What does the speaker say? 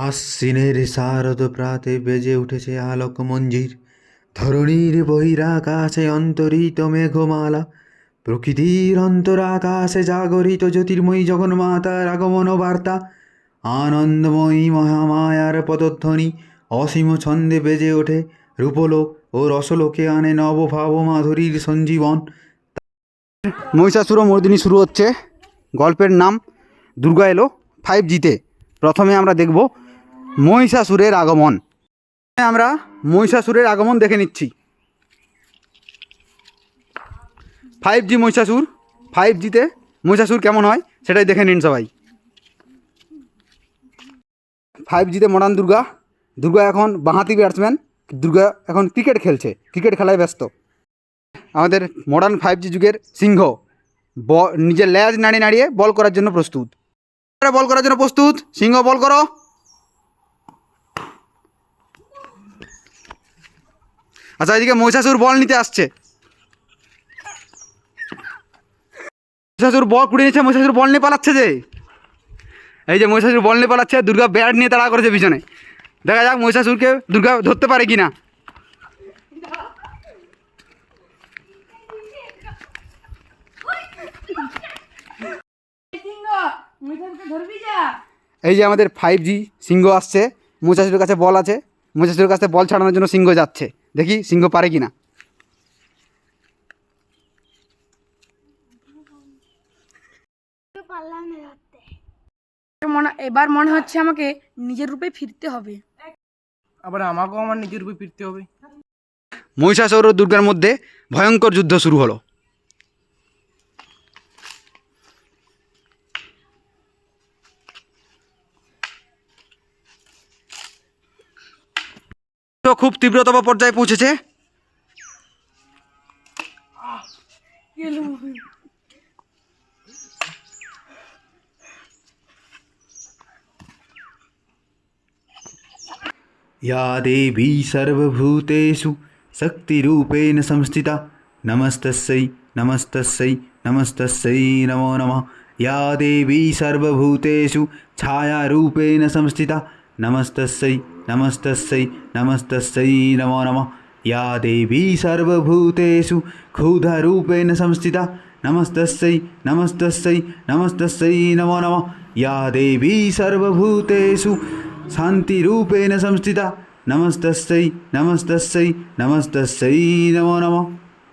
আশ্বিনের শারদ প্রাতে বেজে উঠেছে আলোক মঞ্জির। ধরণীর বহিরাকাশে অন্তরিত মেঘমালা, প্রকৃতির অন্তরাকাশে জাগরিত জ্যোতির্ময়ী জগন্মাতার আগমন বার্তা আনন্দময়ী মহামায়ার পদধ্বনি অসীম ছন্দে বেজে ওঠে রূপলোক ও রসলোকে আনে নবভাব মাধুরীর সঞ্জীবন। মহিষাসুর মর্দিনী শুরু হচ্ছে। গল্পের নাম, দুর্গা এলো ফাইভ জিতে প্রথমে আমরা দেখব মহিষাসুরের আগমন। আমরা মহিষাসুরের আগমন দেখে নিচ্ছি। ফাইভ জি মহিষাসুর ফাইভ জিতে মহিষাসুর কেমন হয় সেটাই দেখে নিন সবাই। ফাইভ জিতে মডার্ন দুর্গা দুর্গা এখন বাঁহাতি ব্যাটসম্যান দুর্গা এখন ক্রিকেট খেলছে ক্রিকেট খেলায় ব্যস্ত। আমাদের মডার্ন ফাইভ জি যুগের সিংহ নিজের ল্যাজ নাড়িয়ে নাড়িয়ে বল করার জন্য প্রস্তুত। বল করার জন্য প্রস্তুত, সিংহ বল করো। আচ্ছা এদিকে মহিষাসুর বল নিতে আসছে। মহিষাসুর বল কুড়িয়ে নিচ্ছে, মহিষাসুর বল নিয়ে পালাচ্ছে যে। এই যে মহিষাসুর বল নিয়ে পালাচ্ছে, দুর্গা ব্যাট নিয়ে তাড়া করেছে পিছনে। দেখা যাক মহিষাসুরকে দুর্গা ধরতে পারে কি না এই যে আমাদের ফাইভ জি সিংহ আসছে মুচাশুরের কাছে বল আছে। মুচাশুরের কাছে বল ছাড়ানোর জন্য সিংহ যাচ্ছে। দেখি সিংহ পারে কি না মনে এবার মনে হচ্ছে আমাকে নিজের রূপে ফিরতে হবে। আবার আমাকেও আমার নিজের রূপে ফিরতে হবে। মহিষাসুর ও দুর্গার মধ্যে ভয়ঙ্কর যুদ্ধ শুরু হলো। খুব তীব্রতম পর্যায়ে পৌঁছেছে या देवी सर्वभूतेषु शक्तिरूपेण संस्थिता नमस्तस्यै नमस्तस्यै नमस्तस्यै नमो नमः या देवी सर्वभूतेषु छायारूपेण संस्थिता नमस्तस्यै नमस्तस्यै नमस्तस्यै नमो नमः या देवी सर्वभूतेषु क्षुधरूपेण संस्थिता नमस्तस्यै नमस्तस्यै नमस्तस्यै नमो नमः या देवी सर्वभूतेषु शान्तिरूपेण संस्थिता नमस्तस्यै नमस्तस्यै नमस्तस्यै नमो नमः